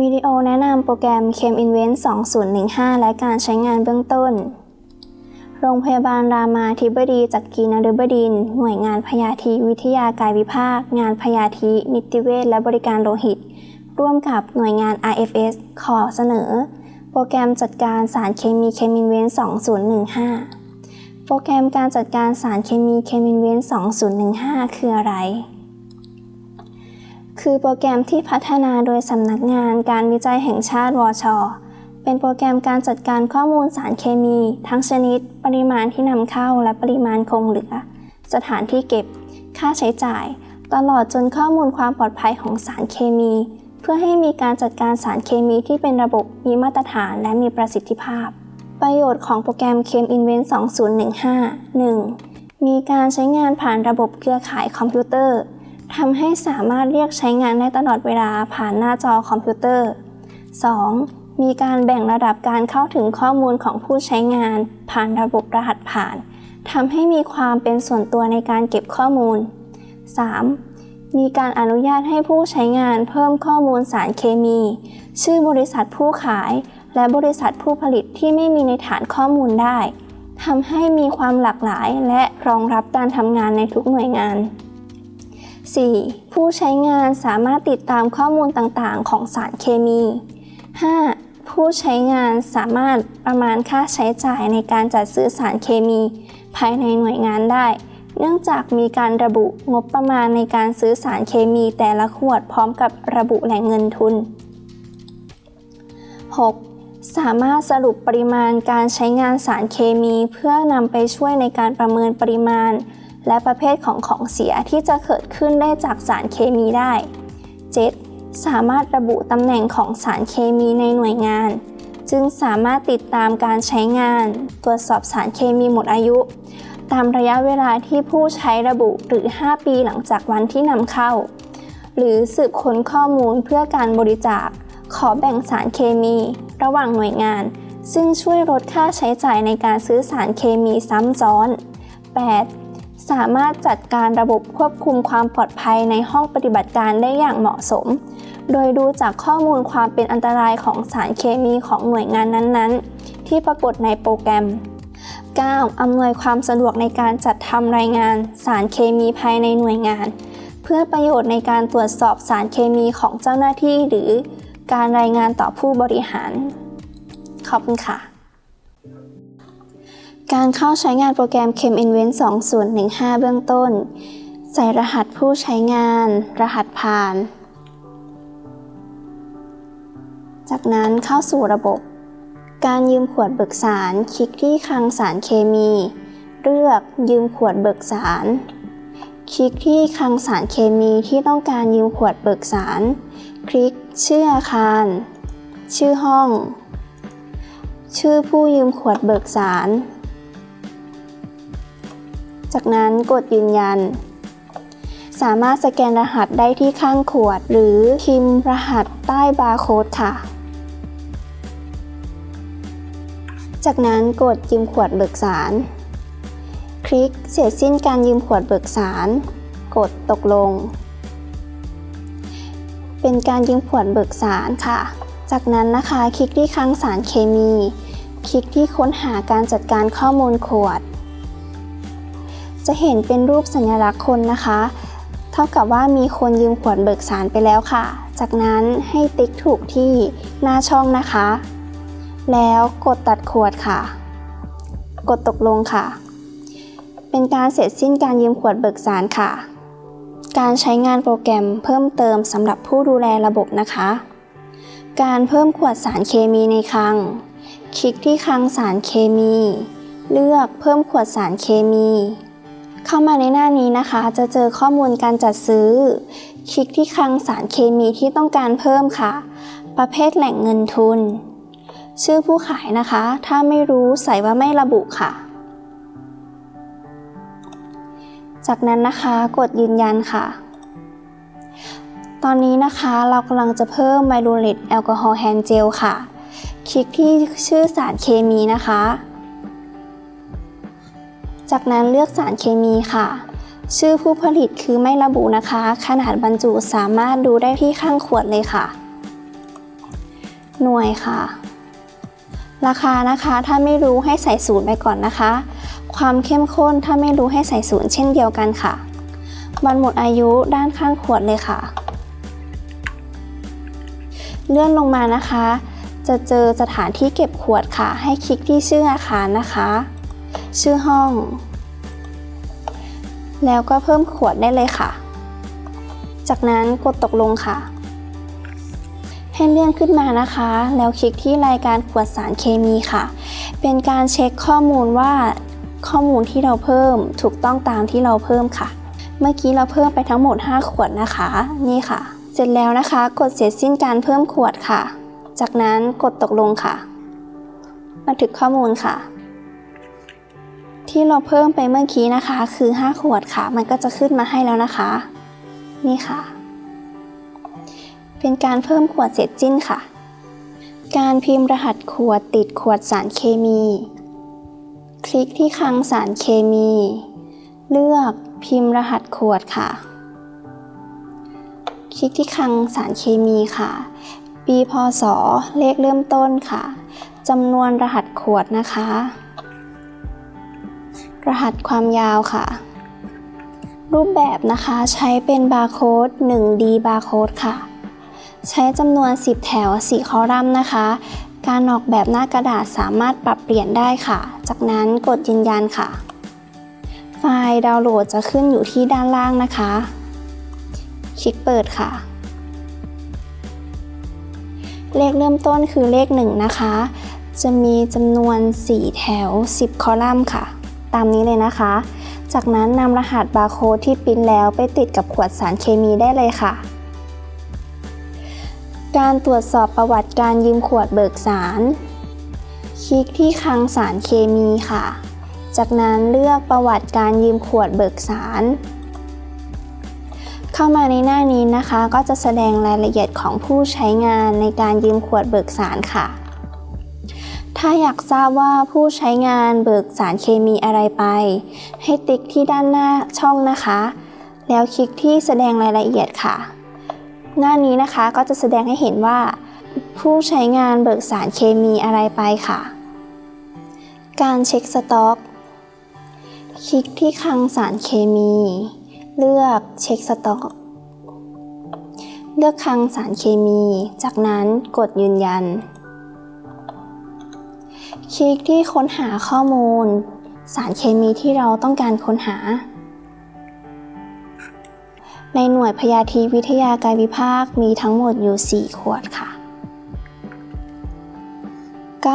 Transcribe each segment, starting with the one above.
วิดีโอแนะนำโปรแกรม ChemInvent 2015 และการใช้งานเบื้องต้น โรงพยาบาลรามาธิบดีจักรีนฤบดิน หน่วยงานพยาธิวิทยากายวิภาค งานพยาธินิติเวชและบริการโลหิต ร่วมกับหน่วยงาน IFS ขอเสนอ โปรแกรมจัดการสารเคมี ChemInvent 2015 โปรแกรมการจัดการสารเคมี ChemInvent 2015 คืออะไร คือโปรแกรมที่พัฒนาโดยสำนักงานการวิจัยแห่งชาติวช เป็นโปรแกรมการจัดการข้อมูลสารเคมี ทั้งชนิด ปริมาณที่นำเข้าและปริมาณคงเหลือ สถานที่เก็บ ค่าใช้จ่าย ตลอดจนข้อมูลความปลอดภัยของสารเคมี เพื่อให้มีการจัดการสารเคมีที่เป็นระบบมีมาตรฐานและมีประสิทธิภาพ ประโยชน์ของโปรแกรม ChemInvent 2015 1. มีการใช้งานผ่านระบบเครือข่ายคอมพิวเตอร์ ทำให้สามารถเรียกใช้งานได้ตลอดเวลาผ่านหน้าจอคอมพิวเตอร์ 2. มีการแบ่งระดับการเข้าถึงข้อมูลของผู้ใช้งาน ผ่านระบบรหัสผ่านทำให้มีความเป็นส่วนตัวในการเก็บข้อมูล 3. มีการอนุญาตให้ผู้ใช้งานเพิ่มข้อมูลสารเคมี ชื่อบริษัทผู้ขาย และบริษัทผู้ผลิตที่ไม่มีในฐานข้อมูลได้ทำให้มีความหลากหลายและรองรับการทำงานในทุกหน่วยงาน 4. ผู้ใช้งานสามารถติดตามข้อมูลต่างๆ ของสารเคมี 5. ผู้ใช้งานสามารถประมาณค่าใช้จ่ายในการจัดซื้อสารเคมี ภายในหน่วยงานได้ เนื่องจากมีการระบุงบประมาณในการซื้อสารเคมีแต่ละขวดพร้อมกับระบุแหล่งเงินทุน 6. สามารถสรุปปริมาณการใช้งานสารเคมี เพื่อนำไปช่วยในการประเมินปริมาณ และประเภทของของเสียที่จะเกิดขึ้นได้จากสารเคมีได้ 7. สามารถระบุตำแหน่งของสารเคมีในหน่วยงาน จึงสามารถติดตามการใช้งาน ตรวจสอบสารเคมีหมดอายุ ตามระยะเวลาที่ผู้ใช้ระบุหรือ 5 ปีหลังจากวันที่นำเข้า หรือสืบค้นข้อมูลเพื่อการบริจาค ขอแบ่งสารเคมี ระหว่างหน่วยงาน ซึ่งช่วยลดค่าใช้จ่ายในการซื้อสารเคมีซ้ำซ้อน 8. สามารถจัดการระบบควบคุมความปลอดภัยในห้องปฏิบัติการได้อย่างเหมาะสม โดยดูจากข้อมูลความเป็นอันตรายของสารเคมีของหน่วยงานนั้นๆ ที่ปรากฏในโปรแกรม 9. อำนวยความสะดวกในการจัดทำรายงานสารเคมีภายในหน่วยงาน เพื่อประโยชน์ในการตรวจสอบสารเคมีของเจ้าหน้าที่หรือการรายงานต่อผู้บริหาร ขอบคุณค่ะ การเข้าใช้งานโปรแกรม ChemInvent 2015 เบื้องต้น ใส่รหัสผู้ใช้งาน รหัสผ่าน จากนั้นเข้าสู่ระบบ การยืมขวดเบิกสาร คลิกที่คลังสารเคมี เลือกยืมขวดเบิกสาร คลิกที่คลังสารเคมีที่ต้องการยืมขวดเบิกสาร คลิกชื่ออาคาร ชื่อห้อง ชื่อผู้ยืมขวดเบิกสาร จากนั้นกดยืนยัน สามารถสแกนรหัสได้ที่ข้างขวด หรือพิมพ์รหัสใต้บาร์โค้ดค่ะ จากนั้นกดยืมขวดเบิกสาร คลิกเสร็จสิ้นการยืมขวดเบิกสาร กดตกลง เป็นการยืมขวดเบิกสารค่ะ จากนั้นนะคะคลิกที่คลังสารเคมี คลิกที่ค้นหาการจัดการข้อมูลขวด จะเห็นเป็นรูปสัญลักษณ์คนนะคะ เท่ากับว่ามีคนยืมขวดเบิกสารไปแล้วค่ะ จากนั้นให้ติ๊กถูกที่หน้าช่องนะคะ แล้วกดตัดขวดค่ะ กดตกลงค่ะ เป็นการเสร็จสิ้นการยืมขวดเบิกสารค่ะ การใช้งานโปรแกรมเพิ่มเติมสำหรับผู้ดูแลระบบนะคะ การเพิ่มขวดสารเคมีในคลัง คลิกที่คลังสารเคมีเลือกเพิ่มขวดสารเคมี เข้ามาในหน้านี้นะคะ จะเจอข้อมูลการจัดซื้อ คลิกที่คลังสารเคมีที่ต้องการเพิ่มค่ะ ประเภทแหล่งเงินทุน ชื่อผู้ขายนะคะ ถ้าไม่รู้ใส่ว่าไม่ระบุค่ะ จากนั้นนะคะกดยืนยันค่ะ ตอนนี้นะคะเรากำลังจะเพิ่มไวโอเลตแอลกอฮอล์แฮนด์เจลค่ะ คลิกที่ชื่อสารเคมีนะคะ จากนั้นเลือกสารเคมีค่ะ ชื่อผู้ผลิตคือไม่ระบุนะคะ ขนาดบรรจุสามารถดูได้ที่ข้างขวดเลยค่ะ หน่วยค่ะ ราคานะคะถ้าไม่รู้ให้ใส่ศูนย์ไปก่อนนะคะ ความเข้มข้นถ้าไม่รู้ให้ใส่ศูนย์เช่นเดียวกันค่ะวันหมดอายุด้านข้างขวดเลยค่ะ เลื่อนลงมานะคะ จะเจอสถานที่เก็บขวดค่ะ ให้คลิกที่ชื่ออาคารนะคะ ชื่อห้อง แล้วก็เพิ่มขวดได้เลยค่ะ จากนั้นกดตกลงค่ะ ให้เลื่อนขึ้นมานะคะ แล้วคลิกที่รายการขวดสารเคมีค่ะ เป็นการเช็คข้อมูลว่าข้อมูลที่เราเพิ่มถูกต้องตามที่เราเพิ่มค่ะ เมื่อกี้เราเพิ่มไปทั้งหมด 5 ขวดนะคะ นี่ค่ะ เสร็จแล้วนะคะ กดเสร็จสิ้นการเพิ่มขวดค่ะ จากนั้นกดตกลงค่ะ บันทึกข้อมูลค่ะ ที่เราเพิ่มไปเมื่อกี้นะคะ คือ 5 ขวดค่ะ มันก็จะขึ้นมาให้แล้วนะคะ นี่ค่ะ เป็นการเพิ่มขวดเสร็จสิ้นค่ะ การพิมพ์รหัสขวดติดขวดสารเคมี คลิกที่คลังสารเคมี เลือกพิมพ์รหัสขวดค่ะ คลิกที่คลังสารเคมีค่ะ ปีพศเลขเริ่มต้นค่ะจำนวนรหัสขวดนะคะ รหัสความยาวค่ะ รูปแบบนะคะใช้เป็นบาร์โค้ด 1D บาร์โค้ดค่ะ ใช้จำนวน 10 แถว 4 คอลัมน์นะคะ การออกแบบหน้ากระดาษสามารถปรับเปลี่ยนได้ค่ะ จากนั้นกดยืนยันค่ะ ไฟล์ดาวน์โหลดจะขึ้นอยู่ที่ด้านล่างนะคะ คลิกเปิดค่ะ เลขเริ่มต้นคือเลข 1 นะคะจะมีจำนวน 4 แถว 10 คอลัมน์ค่ะ ตามนี้เลยนะคะ จากนั้นนำรหัสบาร์โค้ดที่ปิ้นแล้วไปติดกับขวดสารเคมีได้เลยค่ะ การตรวจสอบประวัติการยืมขวดเบิกสาร คลิกที่คลังสารเคมีค่ะ จากนั้นเลือกประวัติการยืมขวดเบิกสารเข้ามาในหน้านี้นะคะ ก็จะแสดงรายละเอียดของผู้ใช้งานในการยืมขวดเบิกสารค่ะ ถ้าอยากทราบว่าผู้ใช้งานเบิกสารเคมีอะไรไป ให้ติ๊กที่ด้านหน้าช่องนะคะ แล้วคลิกที่แสดงรายละเอียดค่ะ หน้านี้นะคะก็จะแสดงให้เห็นว่า ผู้ใช้งานเบิกสารเคมีอะไรไปค่ะ การเช็คสต็อก คลิกที่คลังสารเคมี เลือกเช็คสต็อก เลือกคลังสารเคมี จากนั้นกดยืนยัน คลิกที่ค้นหาข้อมูล สารเคมีที่เราต้องการค้นหา ในหน่วยพยาธิวิทยากายวิภาคมีทั้งหมดอยู่ 4 ขวดค่ะ 95%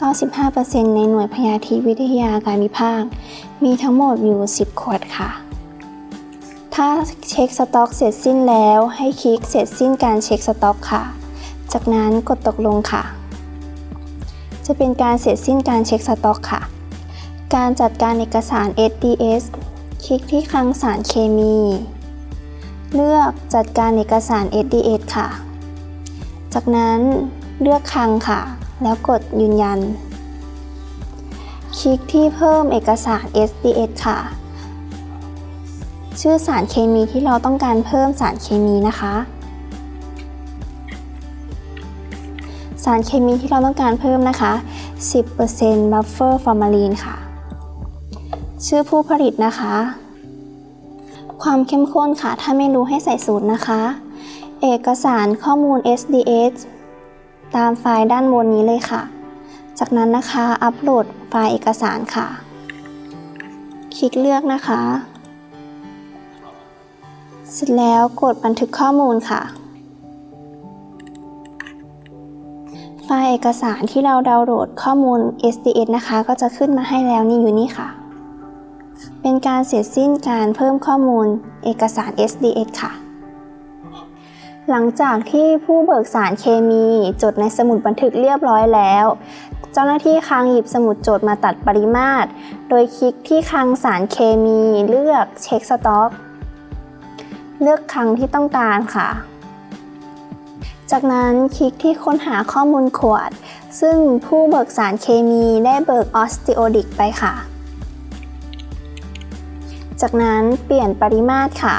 95%ในหน่วยพยาธิวิทยาการวิภาค มีทั้งหมดอยู่ 10 ขวดค่ะ ถ้าเช็คสต็อกเสร็จสิ้นแล้วให้คลิกเสร็จสิ้นการเช็คสต็อกค่ะ จากนั้นกดตกลงค่ะ จะเป็นการเสร็จสิ้นการเช็คสต็อกค่ะ การจัดการเอกสาร SDS คลิกที่คลังสารเคมี เลือกจัดการเอกสาร SDS ค่ะ จากนั้นเลือกคลังค่ะ แล้วกดยืนยัน คลิกที่เพิ่มเอกสาร SDS ค่ะ ชื่อสารเคมีที่เราต้องการเพิ่มสารเคมีนะคะารเคมีที่เราต้องการเพิ่มนะคะ 10% buffer formalin ค่ะ ชื่อผู้ผลิตนะคะ ความเข้มข้นค่ะ ถ้าไม่รู้ให้ใส่ศูนย์นะคะ เอกสารข้อมูล SDS ตามไฟล์ด้านบนนี้เลยค่ะ จากนั้นนะคะอัปโหลดไฟล์เอกสารค่ะ คลิกเลือกนะคะ เสร็จแล้วกดบันทึกข้อมูลค่ะ ไฟล์เอกสารที่เราดาวน์โหลดข้อมูล SDS นะคะ ก็จะขึ้นมาให้แล้วนี่อยู่นี่ค่ะ เป็นการเสร็จสิ้นการเพิ่มข้อมูลเอกสาร SDS ค่ะ หลังจากที่ผู้เบิกสารเคมีจดในสมุดบันทึกเรียบร้อยแล้ว เจ้าหน้าที่คลังหยิบสมุดจดมาตัดปริมาตร โดยคลิกที่คลังสารเคมีเลือกเช็คสต็อก เลือกคลังที่ต้องการค่ะ จากนั้นคลิกที่ค้นหาข้อมูลขวด ซึ่งผู้เบิกสารเคมีได้เบิกออสติโอดิกไปค่ะ จากนั้นเปลี่ยนปริมาตรค่ะ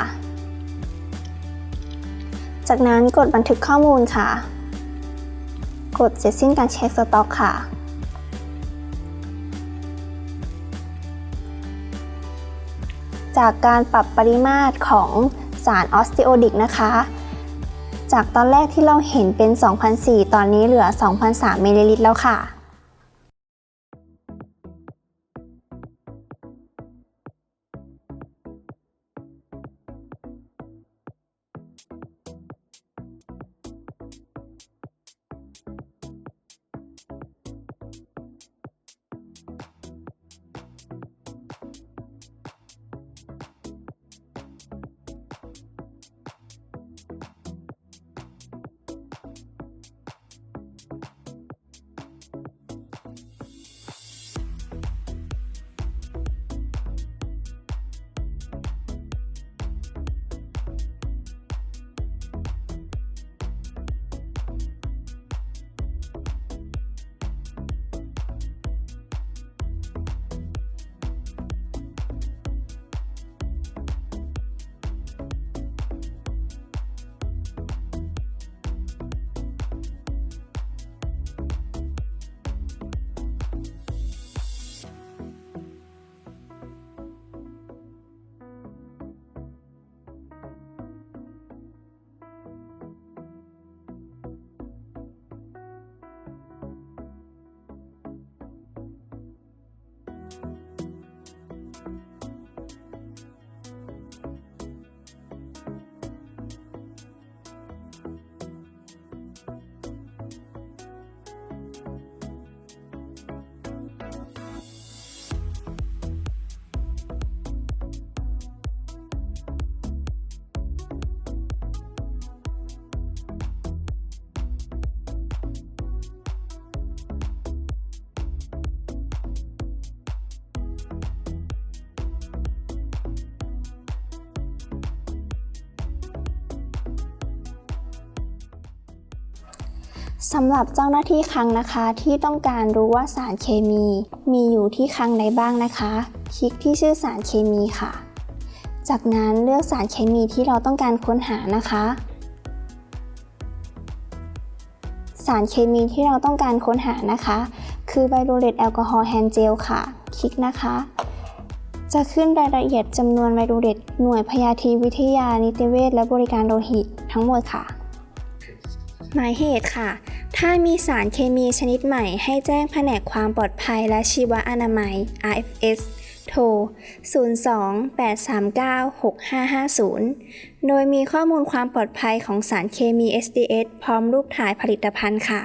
จากนั้นกดบันทึกข้อมูลค่ะ กดเสร็จสิ้นการเช็คสต็อกค่ะจากการปรับปริมาตรของสารออสติโอดิกนะคะ จากตอนแรกที่เราเห็นเป็น 2,004 ตอนนี้เหลือ 2,003มิลลิลิตรแล้วค่ะ สำหรับเจ้าหน้าที่คลังนะคะที่ต้องการรู้ว่าสารเคมี มีอยู่ที่คลังใดบ้างนะคะ คลิกที่ชื่อสารเคมีค่ะ จากนั้นเลือกสารเคมีที่เราต้องการค้นหานะคะ สารเคมีที่เราต้องการค้นหานะคะ คือไบโรเลตแอลกอฮอล์แฮนเจลค่ะ คลิกนะคะ จะขึ้นรายละเอียดจำนวนไบโรเลตหน่วยพยาธิวิทยานิติเวชและบริการโลหิตทั้งหมดค่ะหมายเหตุค่ะ ถ้ามีสารเคมีชนิดใหม่ให้แจ้งแผนกความปลอดภัยและชีวอนามัย RFS โทร 02-839-6550 โดยมีข้อมูลความปลอดภัยของสารเคมี SDS พร้อมรูปถ่ายผลิตภัณฑ์ค่ะ